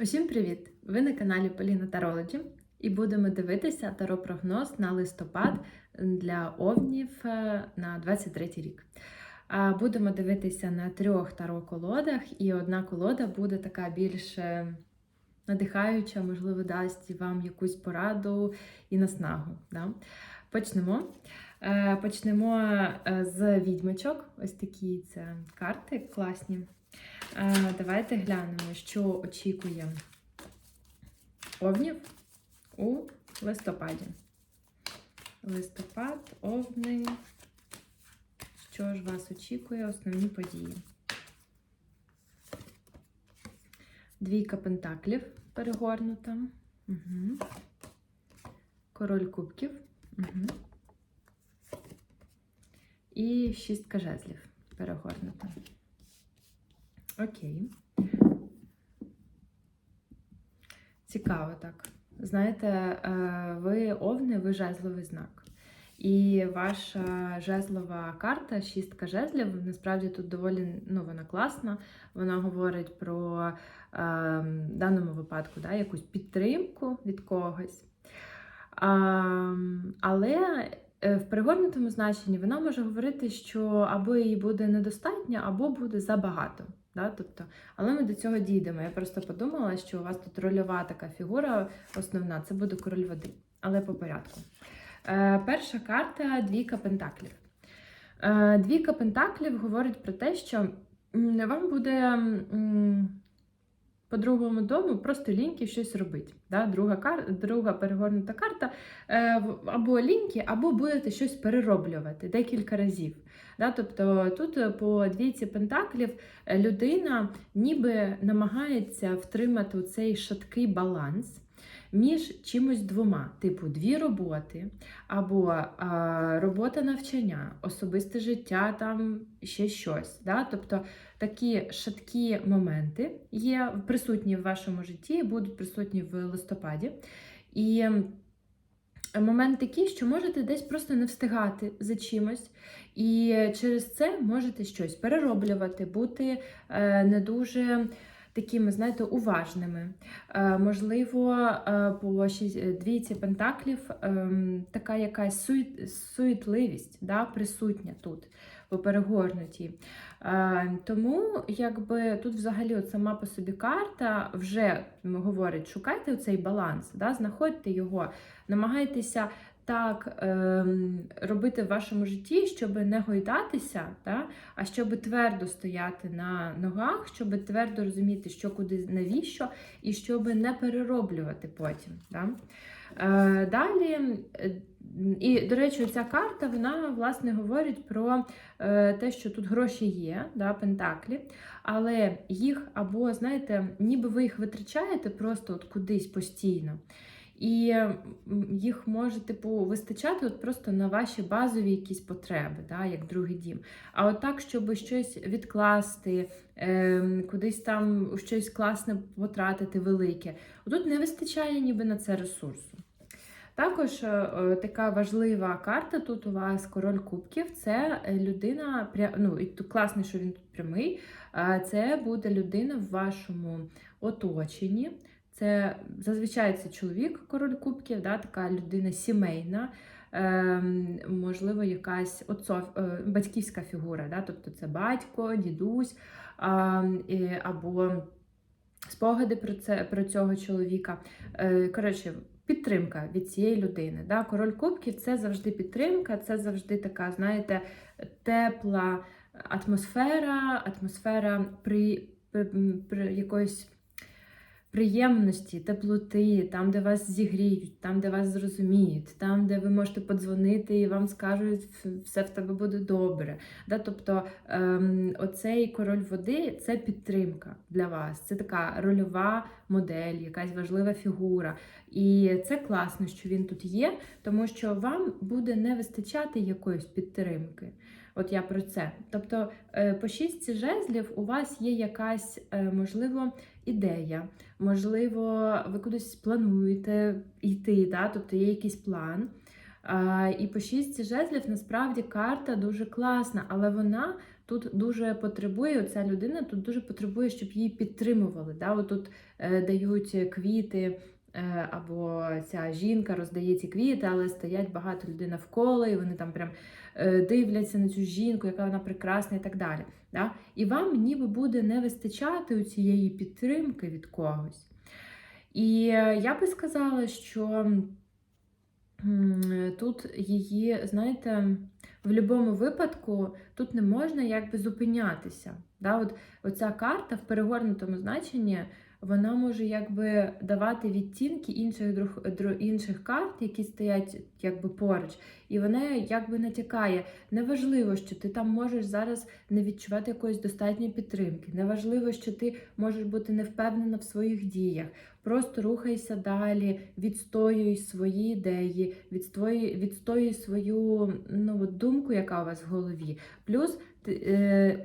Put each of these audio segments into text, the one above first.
Усім привіт! Ви на каналі Поліна Тарологі і будемо дивитися таро-прогноз на листопад для овнів е, на 23 рік. Будемо дивитися на трьох таро-колодах, і одна колода буде така більш е, надихаюча, можливо, дасть вам якусь пораду і наснагу. Да? Почнемо. Е, Почнемо з відьмочок. Ось такі це карти класні. Давайте глянемо, що очікує овнів у листопаді. Листопад, овни. Що ж вас очікує? Основні події. Двійка пентаклів перегорнута. Угу. Король кубків. Угу. І шістка жезлів перегорнута. Окей. Цікаво так. Знаєте, е, ви овни, ви жезловий знак. І ваша жезлова карта, шістка жезлів, насправді тут доволі ну, вона класна. Вона говорить про е, даному випадку да, якусь підтримку від когось. Але е, в перегорнутому значенні вона може говорити, що або її буде недостатньо, або буде забагато. Да? Тобто, але ми до цього дійдемо. Я просто подумала, що у вас тут рольова така фігура основна це буде король води. Але по порядку. Е, Перша карта двійка пентаклів. Е, Двійка пентаклів говорить про те, що вам буде по другому дому просто ліньки щось робити. Да? Друга, кар... Друга перегорнута карта е, або ліньки, або будете щось перероблювати декілька разів. Да? Тобто тут е, по двійці пентаклів е, людина ніби намагається втримати цей шаткий баланс між чимось двома, типу дві роботи, або а, робота навчання, особисте життя, там ще щось. Да? Тобто такі шаткі моменти є присутні в вашому житті, будуть присутні в листопаді. І момент такий, що можете десь просто не встигати за чимось, і через це можете щось перероблювати, бути е, не дуже такими, знаєте, уважними. Е, можливо, е, по двійці пентаклів ем, така якась сует, суетливість да, присутня тут, по перегорнутій. Е, Тому, якби тут взагалі от сама по собі карта вже говорить, шукайте цей баланс, да, знаходьте його, намагайтеся так ем, робити в вашому житті, щоб не гойдатися, да, а щоб твердо стояти на ногах, щоб твердо розуміти, що куди навіщо, і щоб не перероблювати потім. Да. Е, далі, е, і, до речі, ця карта вона власне говорить про е, те, що тут гроші є, да, пентаклі, але їх або, знаєте, ніби ви їх витрачаєте просто от кудись постійно. І їх може, типу, вистачати от просто на ваші базові якісь потреби, да, як другий дім. А от так, щоб щось відкласти, ем, кудись там щось класне потратити велике, тут не вистачає ніби на це ресурсу. Також е, е, така важлива карта тут у вас король кубків. Це е, людина, ну і тут класно, що він тут прямий. е, Це буде людина в вашому оточенні. Це зазвичай це чоловік, король кубків, да, така людина сімейна, ем, можливо, якась отцов, е, батьківська фігура, да, тобто це батько, дідусь і, або спогади про, це, про цього чоловіка. Е, коротше, підтримка від цієї людини. Да? Король кубків це завжди підтримка, це завжди така, знаєте, тепла атмосфера, атмосфера при, при, при якоїсь приємності, теплоти, там, де вас зігріють, там, де вас зрозуміють, там, де ви можете подзвонити і вам скажуть, все в тебе буде добре. Да? Тобто ем, оцей король води це підтримка для вас. Це така рольова модель, якась важлива фігура. І це класно, що він тут є, тому що вам буде не вистачати якоїсь підтримки. От я про це. Тобто, е, по шістці жезлів у вас є якась, е, можливо, ідея, можливо, ви кудись плануєте йти, да? тобто є якийсь план. І по шістці жезлів насправді карта дуже класна, але вона тут дуже потребує ця людина, тут дуже потребує, щоб її підтримували. Да? От тут е, дають квіти. Е, Або ця жінка роздає ці квіти, але стоять багато людей навколо, і вони там прям е, дивляться на цю жінку, яка вона прекрасна і так далі. Да? І вам ніби буде не вистачати у цієї підтримки від когось. І е, я би сказала, що тут її, знаєте, в будь-якому випадку тут не можна якби зупинятися. Да? От, оця карта в перегорнутому значенні вона може якби давати відтінки інших інших карт, які стоять якби поруч, і вона якби натякає. Неважливо, що ти там можеш зараз не відчувати якоїсь достатньої підтримки. Неважливо, що ти можеш бути не впевнена в своїх діях. Просто рухайся далі, відстоюй свої ідеї, відстоюй, відстоюй свою ну, думку, яка у вас в голові. Плюс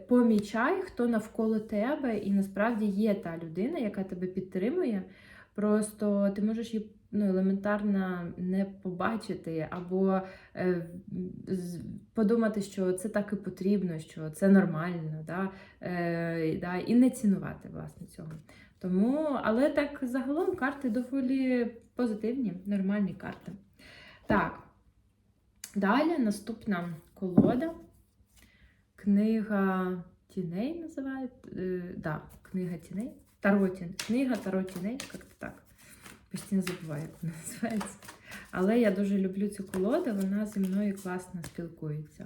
помічай, хто навколо тебе, і насправді є та людина, яка тебе підтримує. Просто ти можеш її ну, елементарно не побачити, або е, подумати, що це так і потрібно, що це нормально, да? Е, да? і не цінувати власне цього. Тому, але так загалом карти доволі позитивні, нормальні карти. Так, далі наступна колода. Книга тіней називають. Е, да, книга тіней. Таро тіней. Книга Таро тіней, як-то так. Постійно забуваю, як вона називається. Але я дуже люблю цю колоду, вона зі мною класно спілкується.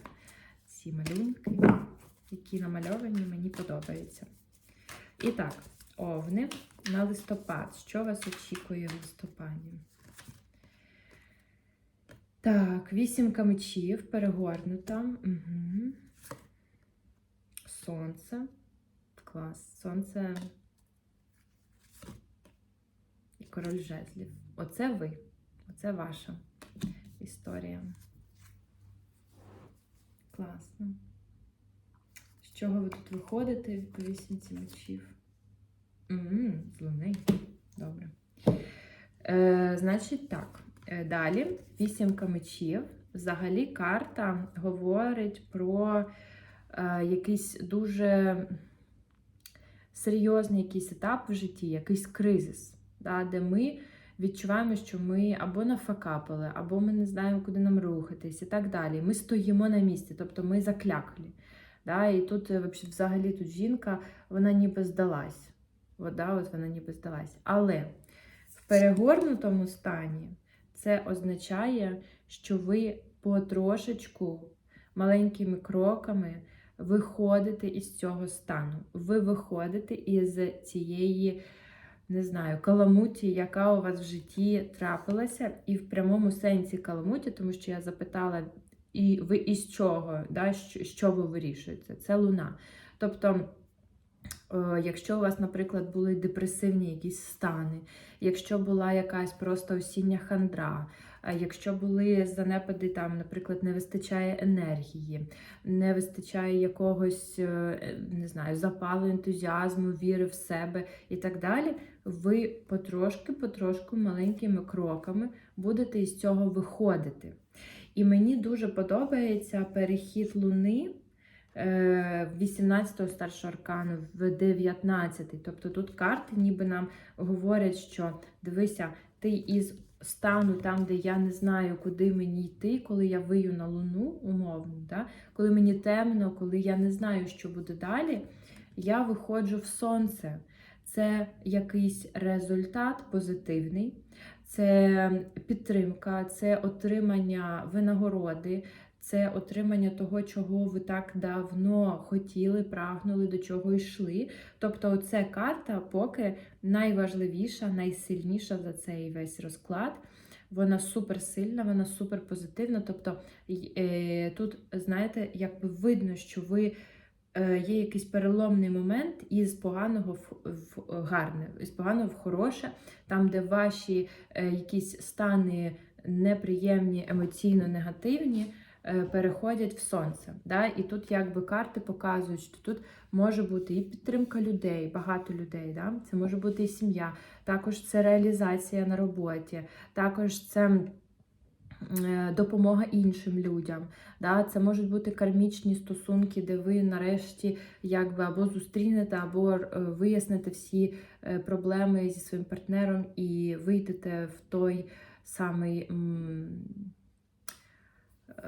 Ці малюнки, які намальовані, мені подобаються. І так, овни на листопад. Що вас очікує в листопаді? Так, вісімка мечів перегорнута. Угу. Сонце. Клас. Сонце. І король жезлів. Оце ви. Оце ваша історія. Класно. З чого ви тут виходите по вісімці мечів? М, З луни. Добре. Е, значить так. Е, Далі вісімка мечів. Взагалі карта говорить про якийсь дуже серйозний якийсь етап в житті, якийсь кризис, да, де ми відчуваємо, що ми або нафакапили, або ми не знаємо, куди нам рухатись, і так далі. Ми стоїмо на місці, тобто ми закляклі. Да, і тут е, взагалі тут жінка, вона ніби здалась. От, да, от вона ніби здалась. Але в перегорнутому стані це означає, що ви потрошечку маленькими кроками виходите із цього стану. Ви виходите із цієї, не знаю, каламуті, яка у вас в житті трапилася, і в прямому сенсі каламуті, тому що я запитала, і ви із чого, да, що ви вирішуєте? Це луна. Тобто. Е, Якщо у вас, наприклад, були депресивні якісь стани, якщо була якась просто осіння хандра, е, якщо були занепади, там, наприклад, не вистачає енергії, не вистачає якогось, е, не знаю, запалу, ентузіазму, віри в себе і так далі, ви потрошки-потрошку маленькими кроками будете із цього виходити. І мені дуже подобається перехід Луни. Е, 18-го старшого аркану в 19-й. Тобто тут карти ніби нам говорять, що дивися, ти із стану там, де я не знаю, куди мені йти, коли я вию на луну, умовно, да? коли мені темно, коли я не знаю, що буде далі, я виходжу в сонце. Це якийсь результат позитивний, це підтримка, це отримання винагороди, це отримання того, чого ви так давно хотіли, прагнули, до чого йшли. Тобто, це карта поки найважливіша, найсильніша за цей весь розклад. Вона суперсильна, вона суперпозитивна. Тобто е, тут, знаєте, якби видно, що ви е, є якийсь переломний момент із поганого в, в гарне, із поганого в хороше, там, де ваші е, якісь стани неприємні, емоційно негативні. Е, Переходять в сонце. Да? І тут якби карти показують, що тут може бути і підтримка людей, багато людей. Да? Це може бути і сім'я, також це реалізація на роботі, також це е, допомога іншим людям. Да? Це можуть бути кармічні стосунки, де ви нарешті якби або зустрінете, або е, виясните всі проблеми зі своїм партнером і вийдете в той самий.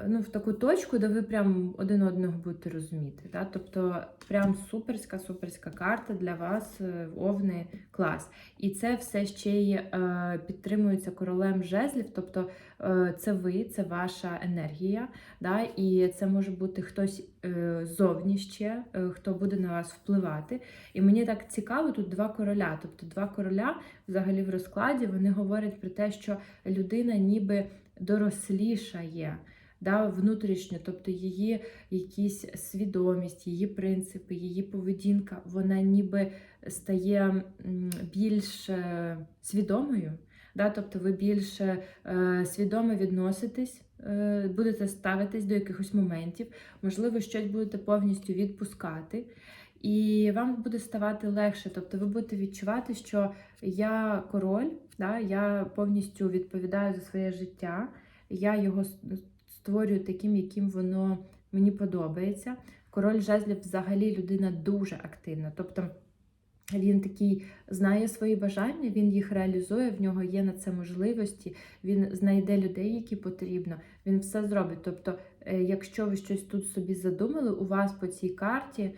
Ну, в таку точку, де ви прям один одного будете розуміти. Да? Тобто, прям суперська, суперська карта для вас е, Овни клас. І це все ще й е, підтримується королем жезлів, тобто е, це ви, це ваша енергія. Да? І це може бути хтось е, ззовні ще, е, хто буде на вас впливати. І мені так цікаво, тут два короля. Тобто два короля взагалі в розкладі вони говорять про те, що людина ніби дорослішає. Да, внутрішньо, тобто її якісь свідомість, її принципи, її поведінка, вона ніби стає більш е, свідомою. Да, тобто ви більш е, свідомо відноситесь, е, будете ставитись до якихось моментів, можливо, щось будете повністю відпускати. І вам буде ставати легше, тобто ви будете відчувати, що я король, да, я повністю відповідаю за своє життя, я його створюю таким, яким воно мені подобається. Король жезлів взагалі людина дуже активна. Тобто він такий знає свої бажання, він їх реалізує, в нього є на це можливості, він знайде людей, які потрібно, він все зробить. Тобто, е, якщо ви щось тут собі задумали, у вас по цій карті.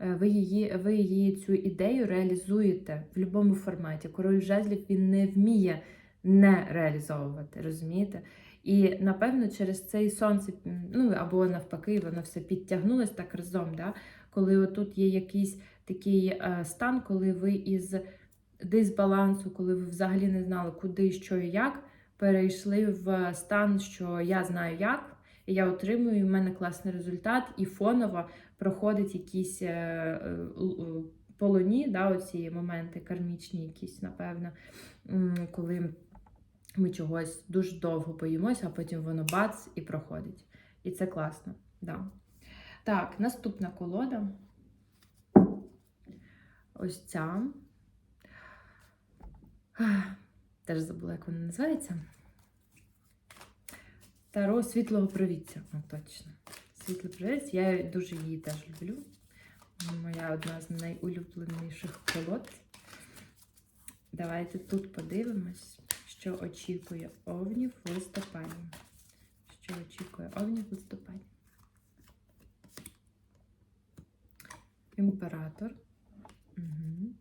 е, Ви її, ви її цю ідею реалізуєте в будь-якому форматі. Король жезлів він не вміє не реалізовувати, розумієте? І напевно через цей сонце, ну або навпаки, воно все підтягнулось так разом. Да? Коли отут є якийсь такий е, стан, коли ви із дисбалансу, коли ви взагалі не знали, куди, що і як, перейшли в стан, що я знаю як, і я отримую, і в мене класний результат, і фоново проходить якісь е, е, полоні, да, оці моменти кармічні, якісь, напевно, коли ми чогось дуже довго боїмося, а потім воно бац і проходить. І це класно. Да. Так, наступна колода. Ось ця. Теж забула, як вона називається. Таро світлого провідця. О, точно. Світлий провідець. Я дуже її теж люблю. Моя одна з найулюбленіших колод. Давайте тут подивимось, що очікує Овнів в листопаді. Що очікує Овнів в листопаді? Імператор. Угу.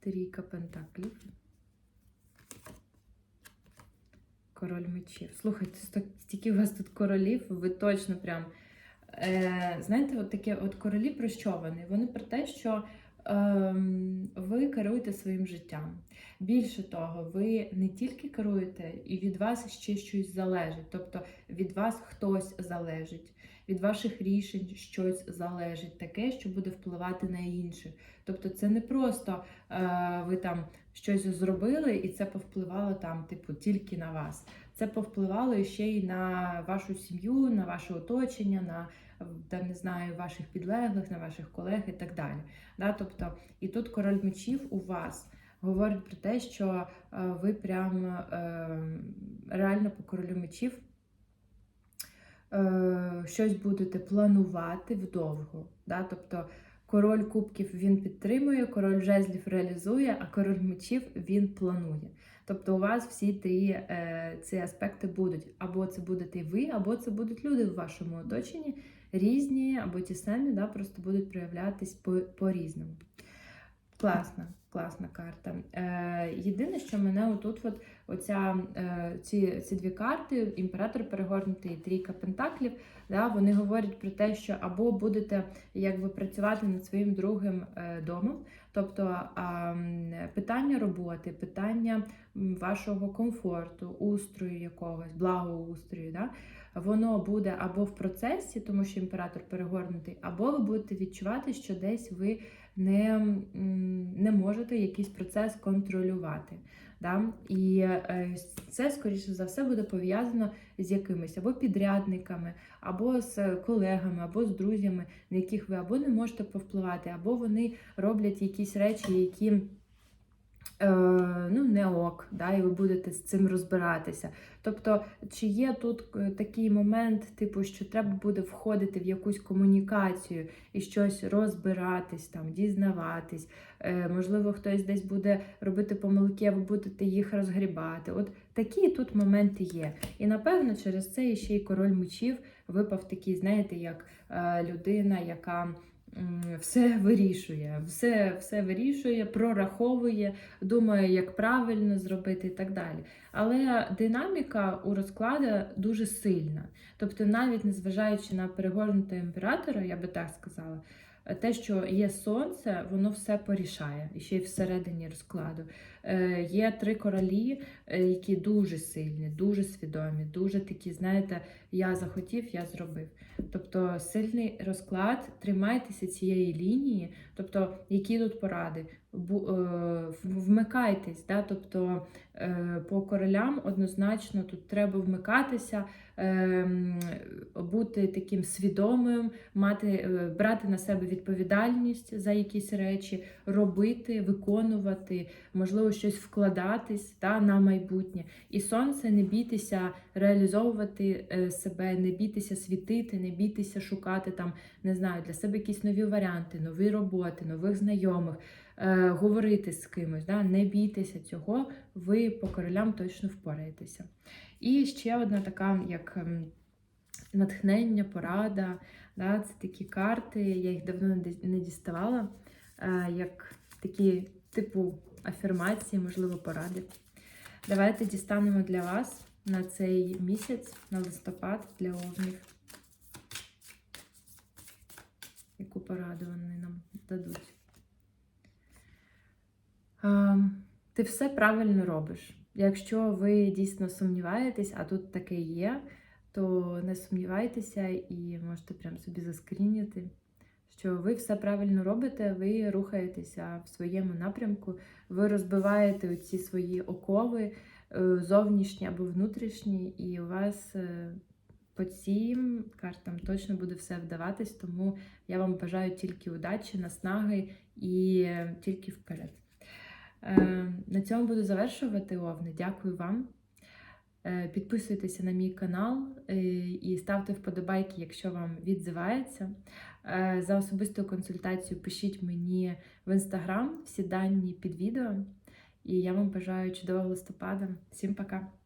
Трійка пентаклів. Король мечів. Слухайте, стільки у вас тут королів, ви точно прям. Е, знаєте, от таке от королі про що вони? Вони про те, що ви керуєте своїм життям. Більше того, ви не тільки керуєте, і від вас ще щось залежить. Тобто від вас хтось залежить, від ваших рішень щось залежить, таке, що буде впливати на інших. Тобто, це не просто е, ви там щось зробили, і це повпливало там, типу, тільки на вас. Це повпливало ще й на вашу сім'ю, на ваше оточення, на там, не знаю, ваших підлеглих, на ваших колег і так далі. Да? Тобто, і тут король мечів у вас говорить про те, що е, ви прям е, реально по королю мечів е, щось будете планувати вдовго. Да? Тобто король кубків він підтримує, король жезлів реалізує, а король мечів він планує. Тобто у вас всі три ці аспекти будуть. Або це будете ви, або це будуть люди в вашому оточенні, різні, або ті самі, да, просто будуть проявлятись по- по-різному. Класна, класна карта. Е, єдине, що мене отут, от, оця, е, ці, ці дві карти, імператор перегорнутий і трійка пентаклів, да, вони говорять про те, що або будете якби працювати над своїм другим е, домом, тобто м, питання роботи, питання вашого комфорту, устрою якогось, благоустрою, да, воно буде або в процесі, тому що імператор перегорнутий, або ви будете відчувати, що десь ви не, не можете якийсь процес контролювати. Да? І е, це, скоріше за все, буде пов'язано з якимись або підрядниками, або з колегами, або з друзями, на яких ви або не можете повпливати, або вони роблять якісь речі, які ну, не ок, да, і ви будете з цим розбиратися. Тобто, чи є тут е, такий момент, типу, що треба буде входити в якусь комунікацію і щось розбиратись, там, дізнаватись, е, можливо, хтось десь буде робити помилки, а ви будете їх розгрібати. От такі тут моменти є. І напевно, через це ще й король мечів випав такий, знаєте, як е, людина, яка. Все вирішує, все, все вирішує, прораховує, думає, як правильно зробити і так далі. Але динаміка у розкладу дуже сильна. Тобто, навіть незважаючи на перегорнутого імператора, я би так сказала, те, що є сонце, воно все порішає, і ще й всередині розкладу. Е, є три королі, е, які дуже сильні, дуже свідомі, дуже такі, знаєте, я захотів, я зробив. Тобто сильний розклад, тримайтеся цієї лінії, тобто які тут поради. Е, Вмикайтесь, да? тобто по королям однозначно тут треба вмикатися, ем, бути таким свідомим, мати, брати на себе відповідальність за якісь речі, робити, виконувати, можливо, щось вкладатись да, на майбутнє. І сонце не бійтеся реалізовувати е, себе, не бійтеся світити, не бійтеся шукати там, не знаю, для себе якісь нові варіанти, нові роботи, нових знайомих, е, говорити з кимось. Да? Не бійтеся цього, ви по королям точно впораєтеся. І ще одна така, як ем, натхнення, порада. Да? Це такі карти, я їх давно не діставала, е, як такі типу афірмації, можливо, поради. Давайте дістанемо для вас на цей місяць, на листопад для овнів. Яку пораду вони нам дадуть? Ти все правильно робиш. Якщо ви дійсно сумніваєтесь, а тут таке є, то не сумнівайтеся і можете прям собі заскріняти, що ви все правильно робите, ви рухаєтеся в своєму напрямку, ви розбиваєте ці свої окови, е, зовнішні або внутрішні, і у вас е, по цим картам точно буде все вдаватись, тому я вам бажаю тільки удачі, наснаги і е, тільки вперед. На цьому буду завершувати Овни. Дякую вам. Е, Підписуйтеся на мій канал е, і ставте вподобайки, якщо вам відзивається. Е, За особисту консультацію пишіть мені в інстаграм всі дані під відео. І я вам бажаю чудового листопада. Всім пока!